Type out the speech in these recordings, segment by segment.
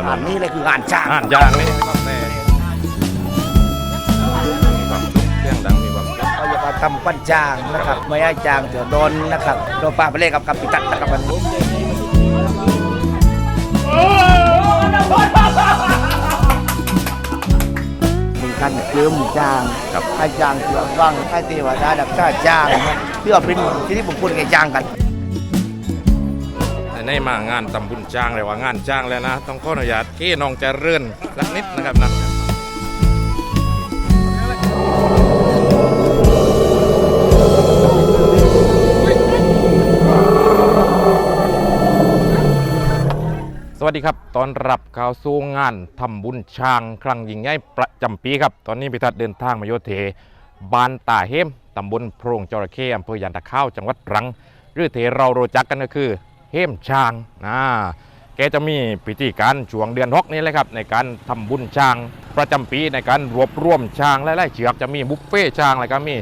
งานนี้เลยคืองานจ้างอ่านยางนี่ก็แต่มีความสุขเสียงดังมีความสุขเขาจะมาทำปั้นจ้างนะครับไม่ให้จ้างเถื่อโดนนะครับโดนป้าไปเล่นกับกับปิตันนะครับวันนี้มึงกันเริ่มจ้างครับให้จ้างเถื่อฟังให้เทวดาดักจ้าจ้างเพื่อเป็นที่ที่ผมพูดให้จ้างกัน ในมางานตำบุญจ้างเลยว่างานจ้างแล้วนะ ต้องขออนุญาตเก้น้องเจะเรื่นสักนิดนะครับนะสวัสดีครับ ตอนรับข่าวสู่งานทำบุญช้างครั้งยิ่งใหญ่ประจำปีครับ ตอนนี้พิทัศน์เดินทางมาโยเทบานตาเฮมตำบลโพรงจระเข้อำเภอยานตะเข้าวจังหวัดตรังหรือที่เราโรจักกันก็คือ เฮมช้างนะแกจะมีพิธีการช่วงเดือนฮกนี้เลยครับในการทำบุญช้าง ประจำปีในการรวบรวมช้างและไล่เชือกจะมีบุฟเฟ่ช้างแล้วก็มี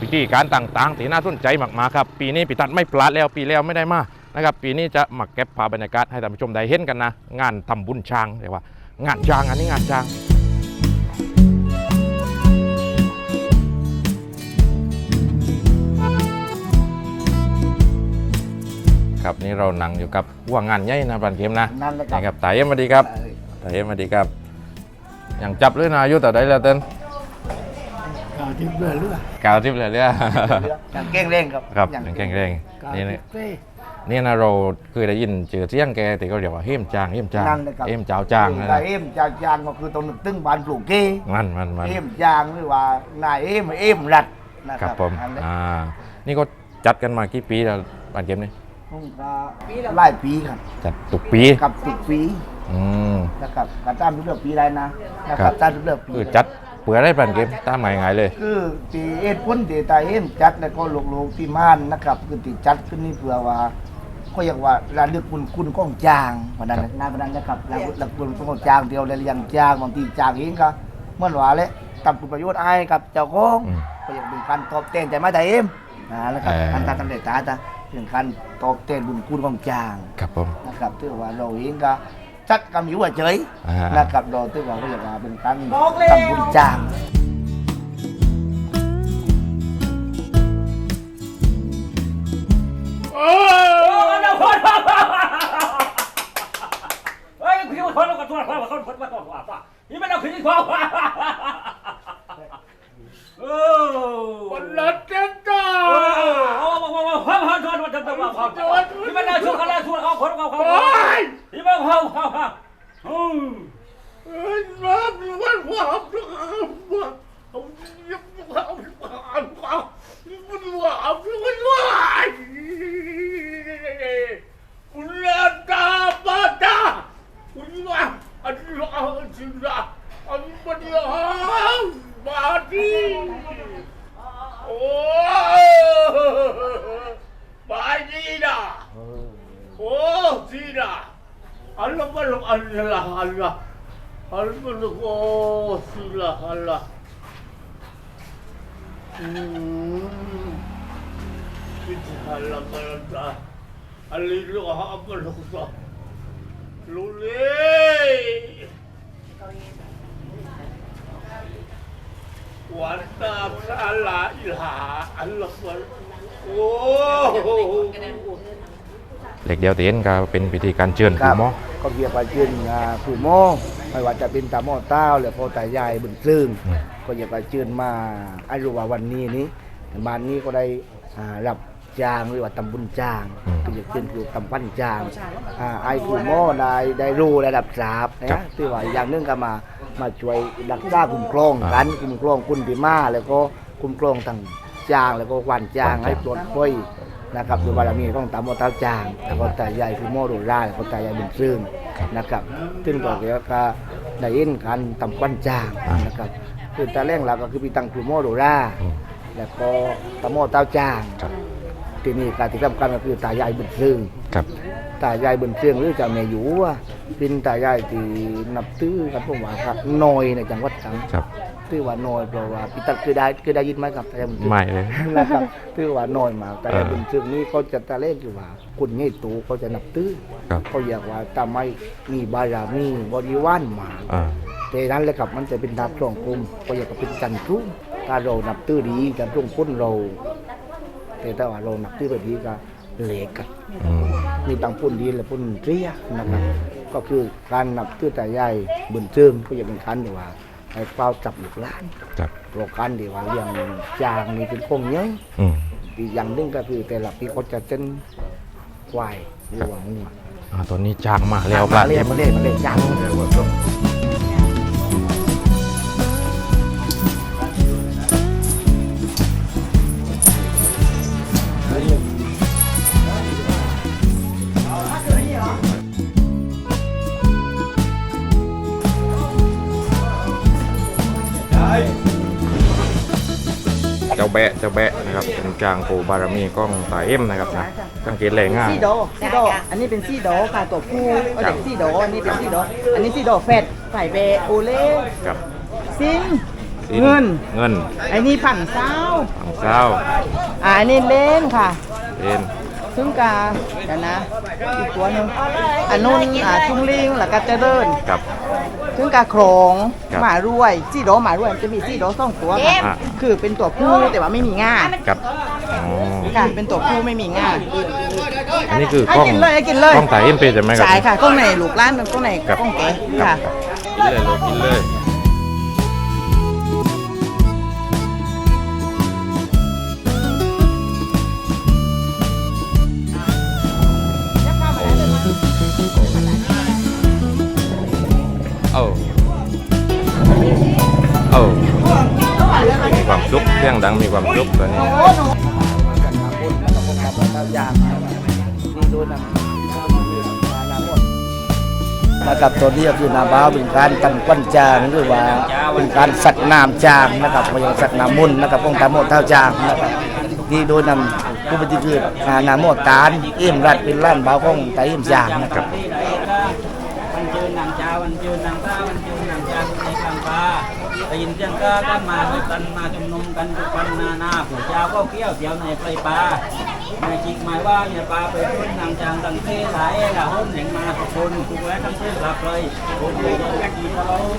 พิธีการต่างๆที่น่าสนใจมากๆครับปีนี้พิทัศน์ไม่พลาดแล้วปีแล้วไม่ได้มานะครับปีนี้จะมาเก็บภาพบรรยากาศให้ท่านผู้ชมได้เห็นกันนะ งานทำบุญช้างเรียกว่างานช้างอันนี้งานช้าง ครับนี่เรานั่งอยู่กับว่างานใหญ่นะปันเข็มนะนั่นนะคนี่ครัรับบตาเอ็มสวัสดีครับตาเอ็มสวัสดีครับอย่างจับเลยนะอายุแต่ใดแล้วเต้นกาทิพย์เรือเรือกาวทิพย์เลยเนี่ยอย่างเก้งเร่งครับครับอย่างแข็งแรงนี่นะนี่นะเราเคยได้ยินเจอเสียงแกแต่เขาเรียกว่าเฮมจางเฮมจางนั่นเลยครับ เฮมเจ้าจางนะแต่เอ็มจางจางก็คือตรงนึกตึ้งบานปลูกเก้มันมันมัน เอ็มจางหรือว่านายเอ็มเอ็มรัดนะคครัรับบผม อันนี้อ่า นี่ก็จัดกันมากี่ปีแล้วปันเข็มนี่ ผมก็ไล่ปีครับจัดทุกปีกับสิบปีอืมนะครับการจ้างทุกเดือนปีไรนะนะคครัรับบจ้างทุกเดือนปีคือจัดเปื่อได้ปันเข็มตามหมายงายเลย คือตีเอ็ดพ้นตีตาเอ็มจัดแล้วก็ลงลงที่ม่านนะครับคือตีจัดขึ้นนี่เพื่อว่าก็อยากว่าระลึกคุณคุณก้องจางวันนั้นงานวันนั้นนะครับระลึกระลึกคุณก้องจางเดียวเลยยังจางบางทีจางเองก็เมื่อวานเลยทำคุณประโยชน์ไอ้กับเจ้าของอืมก็อยากเป็นการตอบแทนใจมาแต่เอ็มนะแล้วครับเออการตาทำเด็ดตาตา เป็นการตอบแทนบุญคุณของจางครับผม นะครับถือว่าเราเองก็จัดกำอยู่เฉยอ่านะครับเราถือว่าก็อยากว่าเป็นการทำบุญจาง Kita Allah malam dah. Allah lu apa lu sah. Lule. Wanta salah ilah Allah malam. Oh. เล็กเดียวเตียนก็เป็นพิธีการเชิญคครูรับหมอก็เกี่ยวกับเชิญอ่าครูโมไม่ว่าจะเป็นตาหม้อเต้าหรือพ่อตายายบุญซึ่งอืมก็อยากจะเชิญมาไอ้รู้ว่าวันนี้นี้บ้านนี้ก็ได้อ่ารับ จางหรือว่าตำบุญจางก็อยากเชิญครูตำปั้นจางอ่าไอ้ครูโมได้ได้รู้ระดับสาบนะที่ว่าอย่างหนึงก็มามาช่วยรักษาคุ้มครองกันคุ้มครองคุณพิมาแล้วก็คุ้มครองทางจางแล้วก็วันจางให้ปลดปล่อยนะครับดูบารมีของตามโมเต้าจางแล้วก็ตาใหญ่คือโมโดราแล้วก็ตาใหญ่บุญซึ่งนะครับ ซึ่งก็เกี่ยวกับได้ยินการตำควันจางนะครับคือตาแรงหลักก็คือปีตังคือโมโดราอืมแล้วก็ตาโมเต้าจางครับ ที่นี่การที่สำคัญก็คือตาใหญ่บุญซึ่งครับตาใหญ่บุญซึ่งหรือเจะแม่อยู่ว่าเป็นตาใหญ่ที่นับถือกันพวกว่าครับน้อยในจังหวัดตรัง ครับถือว่าน้อยเพราะว่าพี่ตัดเคยได้เคยได้ยินไหมครับแต่บุญไม่เลย นะครับถือว่าน้อยมากแต่เออบุญซึ่งนี้เขาจะตะเล่นอยู่ว่าคุณใหญ่ตูเขาจะนับตื้อครับ เขาอยากว่าทำไมมีบารมีบริวารมา อ่า แต่นั้นแหละครับมันจะเป็นดาบสองคมก็อยากจะเป็นจันทรุ่งถ้าเรานับตื้อดีจันทรุ่งพ้นเรา แต่ถ้าว่าเรานับตื้อแบบนี้ก็เหล็กกันอืมมีตังปุ่นดีและปุ่นเรียนะครับก็คือการนับตื้อแต่ใหญ่บุญเจิมก็อย่าเป็นคันดีว่าให้เฝ้าจับลูกหลานครับโรคันดีว่าเรื่องจางนี่เป็นคงเยอะอืมอีกอย่างหนึงก็คือแต่ละปีเขาจะเต้นควายหรือว่างัวอ่าตอนนี้จ้างมาแล้วปลาเล่เทียนมมาเล่นมาเล่นจาง แบะเจ้าแบะนะครับเป็นจางโกบารมีกล้องตาเอ็มนะครับนะสังเกตแรงง่าย ซี่โดซี่โดอันนี้เป็นซี่โดค่ะตัวผู้ก็ครัเด็บกซี่โดอันนี้เป็นซี่โดอันนี้ซี่โดแฟดไฝ่เบโอเล่กับซิงสิ้เงินเงินไอ้นี่ผันเศร้าฝังเศร้าอ่าอันนี้เล่นค่ะเป็นซึ่งกาเดี๋ยวนะอีกตัวหนึงอันนู้นอ่าทุ่งลิงแล้วก็เจะเดินกับ ซึ่งกาโครงครับหมารวยซี่โดหมารวยมันจะมีซี่โดสองตัวค่ะอะ คือเป็นตัวผู้แต่ว่าไม่มีง่ากับอ๋อค่ะเป็นตัวผู้ไม่มีง่าอันนี้คือให้กล้องกินเลยให้กินเลยกล้องตาเอ็มเป็นใช่ไหมครับ ใช่ค่ะกล้องในลูกร้านกล้องในกับ กล้องเก๋กับค่ะ กินเลยลูกกินเลย สียงดังมีความสุขตอนนี้กันมาบนแล้วก็พบกับเราอย่างนี่ดูนะครับตัวนี้ก็คือนาบ้าวเป็นการตั้งควันจางหรือว่าเป็นการสักน้ำจางนะครับไม่ใช่สักน้ำมุนนะครับองตาโมดเท่าจางนะครับนี่โดยนำผู้ปฏิคืออ่านาโมดตานเอี่ยมรัดเป็นล้านบ่าวของตาเอี่ยมจางนะครับ ได้ยินเสียงกากันมาด้วยกันมาชุมนุมกันทุกวันนาหน้าผู้เจ้าก็เกี้ยวเสียวในไฟป่าไม่จิกหมายว่าเนี่ยปลาไปทุ่นนางจางตังเท่หลายละหุ่นแห่งมาทุกคนทุกแวะทั้งเส้นหลับเลยคนเดียวจะกี่ตะลุง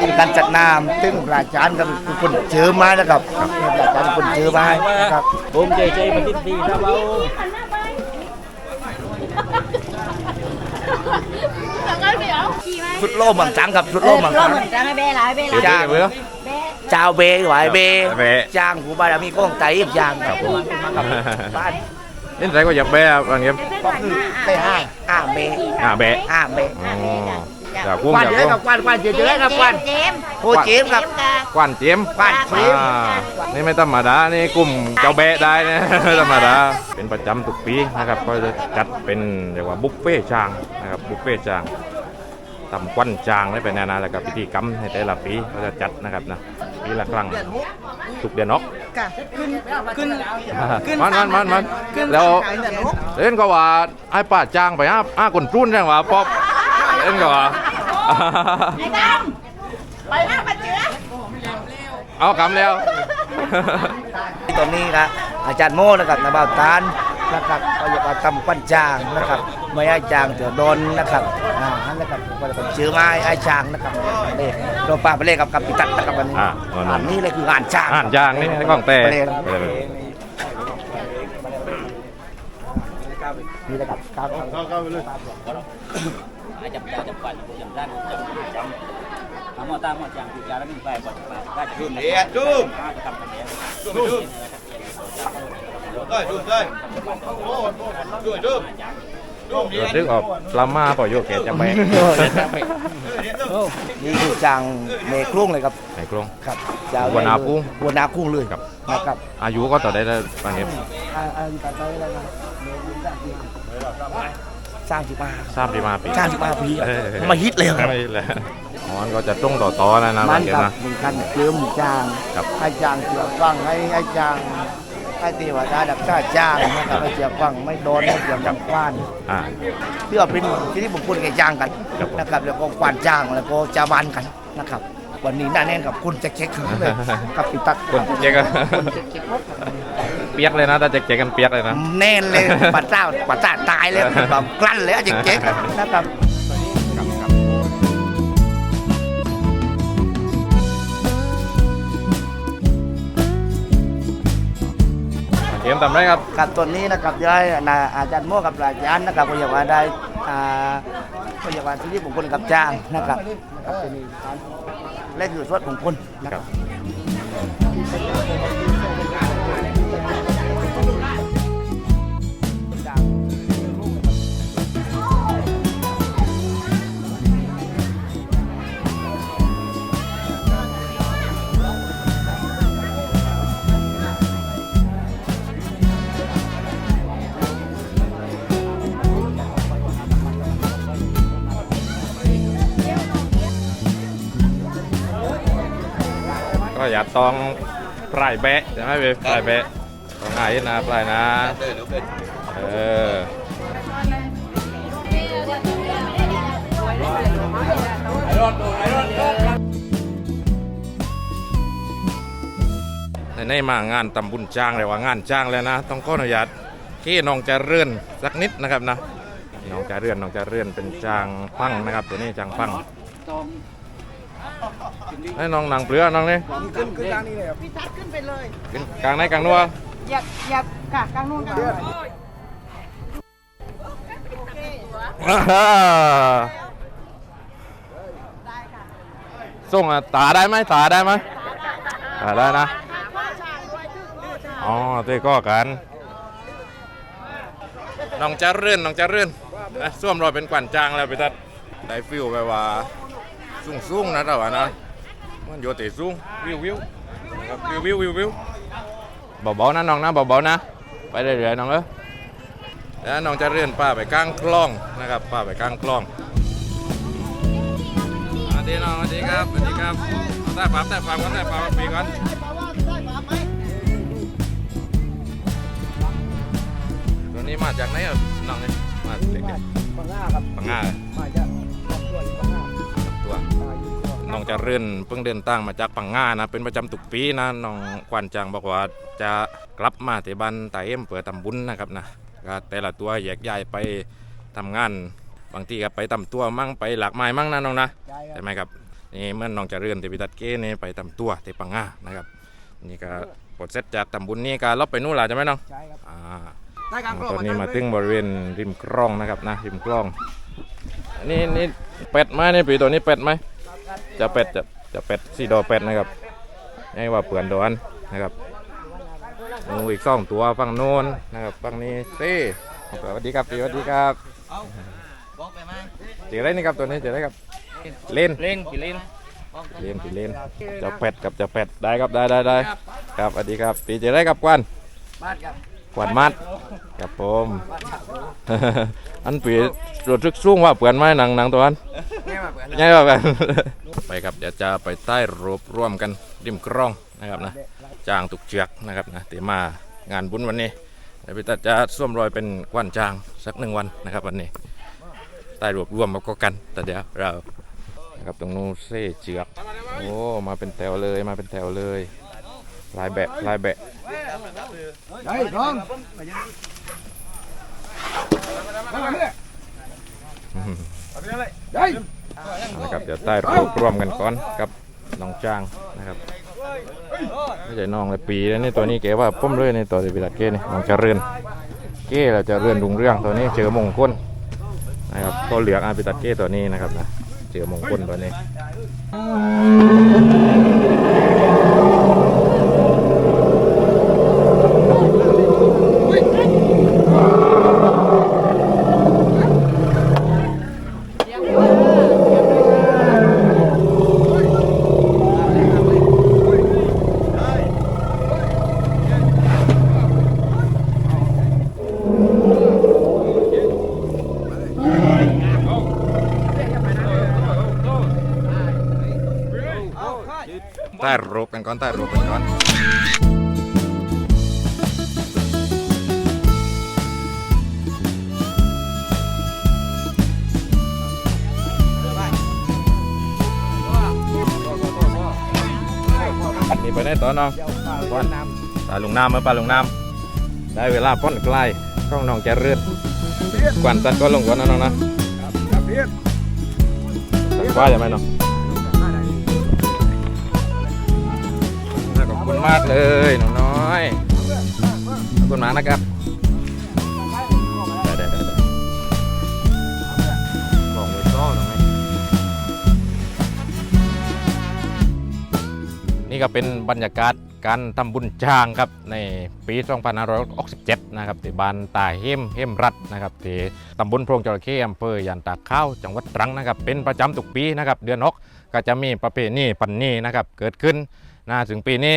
เป็นการจัดน้ำซึ่งระอาจารก็เป็นคนเจอมานะครับระอาจารย์เป็นคนเจอมาครับผมใจใจมันติดดีนะเบา ชุดโล่เมืองจังครับชุดโล่เมืองจังจะไม่เบ้หลายเบ้หลาย เดี๋ยวเดี๋ยวเดี๋ยว เจ้าเบหวายเบเบจ้างผู้บารมีก้องไตเอียบยางครับผมบ้านนี่ใส่ก็อยากแบะบางอย่างก็คือไปห้าห้าเบอ่าแบะห้าเบอ๋ออยากกุ้งกวานอยากเยอะกุ้งกับกวานกวานเยอะๆครับกวานเจมส์โคเจมส์ครับกวานเจียมกวานเจมส์อ่านี่ไม่ธรรมดา นี่กลุ่มเจ้าแบะได้นะ ไม่ธรรมดา เป็นประจำทุกปีนะครับ ก็จะจัดเป็นเรียกว่าบุฟเฟ่ต์จางนะครับ บุฟเฟ่ต์จาง ทำควันจางได้เป็นนานาแล้วก็พิธีกรรมในแต่ละปีก็จะจัดนะครับนะปีละครั้งทุกเดือนเนอกค่ะขึ้นขึ้นขึ้นมันมันมันมันขึ้นแล้วขายแต่นกเล่นก็ว่าไอ้ป้าจ้างไปอ้าอ้าคนรุ่นจังว่าป๊อปเล่นก็ว่าไอ้ดำไปห้าปัจเจือเอาคำแล้วตอนนี้ครับอาจารย์โมนะครับนาบ่าวตานนะครับก็อยากมาทำปั้นจางนะครับไม่ให้จางเถือดนนะครับอ่า นั่นแหละครับผมก็เลยชื่อไม้ไอ้จางนะครับเลขตัวป้าไปเลขกับกับปิตัดนะครับวันนี้อ่านั่นๆอันนี้เลยคืองานจางอ่านจางนี่กล้องแต่ไปเลยครับนี่แหละครับครับจับยาจับปันจับด้านจับจับทำหมอตามหมอจังผู้เจ้าแล้วมีไปบ่ได้ได้จุ่มเดียจุ่มทำกันเนี้ยดึ กออกปลามาปล่อยโยกแกจะไปนี่คือจางเมฆลุ่งเลยครับไหนกล้องครับจางหัวหน้ากุ้งหัวหนากุ้งเลยครับ นะครับ อายุก็ต่อได้แล้วบางทีอ่าอ่าตัดไปอะไรนะสร้างสิมาทราบดีมาปีสร้างสิมาปีเออมาฮิตเลยครับไม่เลยอ๋อมันก็จะต้องต่อต่อนะนะมับานงทีกับนะมีการเติมจางครับให้จางเสียฟังให้ให้จาง ให้เทวดาดับชาจางนะครับให้เสียฟังไม่โดนไม่เสียดังควานอ่า เพื่อเป็นที่ที่บุคคลแก่จางกันครับผม นะครับแล้วก็ควานจางแล้วก็จาวันกันนะครับ วันนี้หน่าแน่นกับคุณแจ็คเช็คทั้งนั้นเลยกับพี่ตั๊กคนเจ๊กอะเปียกเลยนะถ้าเจ๊กๆกันเปียกเลยนะ แน่นเลยปัดเจ้าปัดเจ้าตายเลยแบบกลั้นเลยอะเจ๊กเจ๊กอะนะครับ เกมทำไรครับ กับตัวนี้นะครับย้ายนาอาจารย์โม่กับอาจารย์นะครับก็อยากว่าได้อ่าก็อยากว่าที่นี่ผมคนกับจ้างนะครับกับตัวนี้การเล่นอยู่สวดของคนนะครับ ก็อย่าต้องปลายแบะใช่ไหมเว้ยปลายแบะต้องหายนะปลายนะ เออในมางานตำบุญจ้างเลยว่างานจ้างแล้วนะ ต้องขออนุญาตที่น้องจะเรื่อนสักนิดนะครับนะน้องจะเรื่อนน้องจะเรื่อนเป็นจางพังนะครับ ตัวนี้จางพัง ให้น้องหนังเปลือน้องนี่ขึ้นขึ้นกลางนี้เลยครับพี่ทัดขึ้นไปเลยขึ้นกลางไหนกลางนัวอย่าอย่ากะกลางนู่นกลางนู่นอ่าฮ่าส่งอะตาได้ไหมตาได้ไหมตาได้นะอ๋อเต้ก็กันน้องจะเรื่นน้องจะเรื่นอะส้วมรอยเป็นกวนจางแล้วไปทัดได้ฟิลแบบว่า สูงสูงๆนะแต่ว่านะมันโยเตะสูงวิววิวนะครับวิววิววิววิวเบาๆนะน้องนะเบาๆนะ ไปเรื่อยๆน้องเอ้ยแล้วน้องจะเรื่นป้าไปกลางคลองนะครับป้าไปกลางคลองสวัสดีน้องสวัสดีครับสวัสดีครับเอาได้ปั๊บได้ปั๊บกันได้ปั๊บปีก่อนตัวนี้มาจากไหนอะน้องเนี่ยมาเด็กปังง่าครับๆปังง่ามาจาก ตัวน้องจะเรื่นเพิ่งเดินทางมาจากปังง่านะ เป็นประจำทุกปีนะน้องควันจางบอกว่าจะกลับมาที่บ้านตาเอ็มเปิดทำบุญนะครับนะก็แต่ละตัวแยกย้ายไปทำงาน บางทีก็ไปทำตัวมั่งไปหลากไม้มั่งนะน้องนะได้คใช่รับไหมครับนี่เมื่อน้องจะเรื่นที่พิทัดเก้นี่ไปทำตัวที่ปังง่านะครับนี่ก็ปลดเสร็จจากทำบุญนี่ก็ลบไปนู่นละใช่ไหมน้องใช่ครับอ่าได้กลางครอบตอนนี้มาถึงบริเวณริมคลองนะครับนะริมคลองอั นนี่นี่เป็ดไหมนี่ปีตัวนี้เป็ดไหมจะเป็ดจะจะเป็ดสีดอเป็ดนะครับนี่ว่าเปื่อนดอนนะครับงูอีกสองตัวฝั่งโน้นนะครับฝั่งนี้เต้สวัสดีครับสวัสดีครับบอกไปไหมเจออะไรนี่ครับตัวนี้เจออะไรครับเล่นเล่นกี่เล่นเล่นปีเล่นจะเป็ดกับจะเป็ดได้ครับได้ได้ได้ครับสวัสดีครับปีเจออะไรครับกวนบ้านครับ กวนมัดครับผมอันปีรถทึกสูงว่าเปื่อนไหมหนังหนังตัวนั้นแม่าเปิดง่ายกว่ากันไปครับเดี๋ยวจะไปใต้รูปร่วมกันริมคลองนะครับนะจางตุกเจือกนะครับนะเดี๋ยวมางานบุญวันนี้เดี๋ยวพี่ตัดจะส้วมรอยเป็นกวันจางสักหนึ่งวันนะครับวันนี้ใต้รวบรวมมาก็กันแต่เดี๋ยวเรานะครับตรงนู้นเซ่เจือกโอ้มาเป็นแถวเลยมาเป็นแถวเลย ลายแบะลายแบะได้น้องได้นะครับเดี๋ยวใต้รูปร่วมกันก่อนกับน้องจ้างนะครับไม่ใช่น้องเลยปีแล้วนี่ตัวนี้เก๋ว่าพุ่มเลยในตัวที่พิลัดเก้นี่น้องจะเรือนเก้เราจะเรือนรุงเรื่องตัวนี้เจอมงคลนะครับก็เหลืองอาพิตัดเก้ตัวนี้นะครับนะเจอมงคลตัวนี้ ใต้รูปกันก่อนใต้รูปกันก่อนนี่ไปได้ต่อน้องเดี๋ยวปลาเวียดนามปลาลุงน้ำมาปลาลุงน้ำได้เวลาพ่อนใกล้ข้องน้องจะเรือนกวนตัดก็ลงก่อนนะน้องนะตัดว่าใช่ไหมน้อง มากเลยน้องน้อยขอบคุณมากนะครับได้ได้ได้ได้องไว้ซ้อน้องไหมนี่ก็เป็นบรรยากาศการทำบุญช้างครับในปี2567นะครับที่บ้านตาเฮมเฮมรัฐนะครับที่ตำบลโพรงจระเข้อำเภอยันตาข้าวจังหวัดตรังนะครับ เป็นประจำทุกปีนะครับ เดือนหกก็จะมีประเพณีปันนี้นะครับ เกิดขึ้นนะถึงปีนี้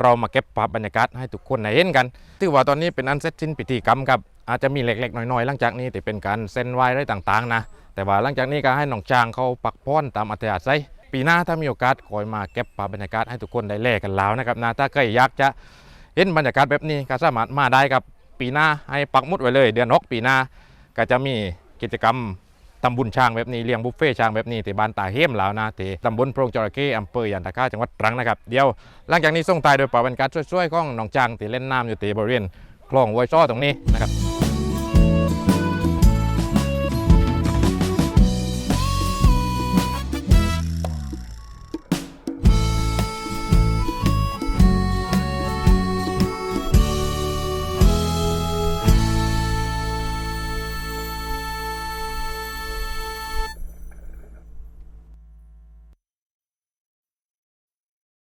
เรามาเก็บภาพบรรยากาศให้ทุกคนได้เห็นกันถือว่าตอนนี้เป็นอันเสร็จสิ้นพิธีกรรมครับอาจจะมีเล็กๆน้อยๆหลังจากนี้แต่เป็นการเส้นไหว้อะไรต่างๆนะแต่ว่าหลังจากนี้ก็ให้น้องจางเขาปักพ้อนตามอัธยาศัยปีหน้าถ้ามีโอกาสคอยมาเก็บภาพบรรยากาศให้ทุกคนได้แลกกันแล้วนะครับนะถ้าใครอยากจะเห็นบรรยากาศแบบนี้ก็สามารถมาได้ครับปีหน้าให้ปักมุดไว้เลย เดือนหกปีหน้าก็จะมีกิจกรรม ตำบลช้างแบบนี้เลี้ยงบุฟเฟ่ช้างแบบนี้ที่บ้านตาเฮมแล้วนะที่ตำบลโพรงจระเข้อำเภอยันตะก้าจังหวัดตรังนะครับเดี๋ยวหลังจากนี้ส่งตายโดยป่าบรรยากาศช่วยๆของน้องจางที่เล่นน้ำอยู่ที่บริเวณคลองไวซ้อตรงนี้นะครับ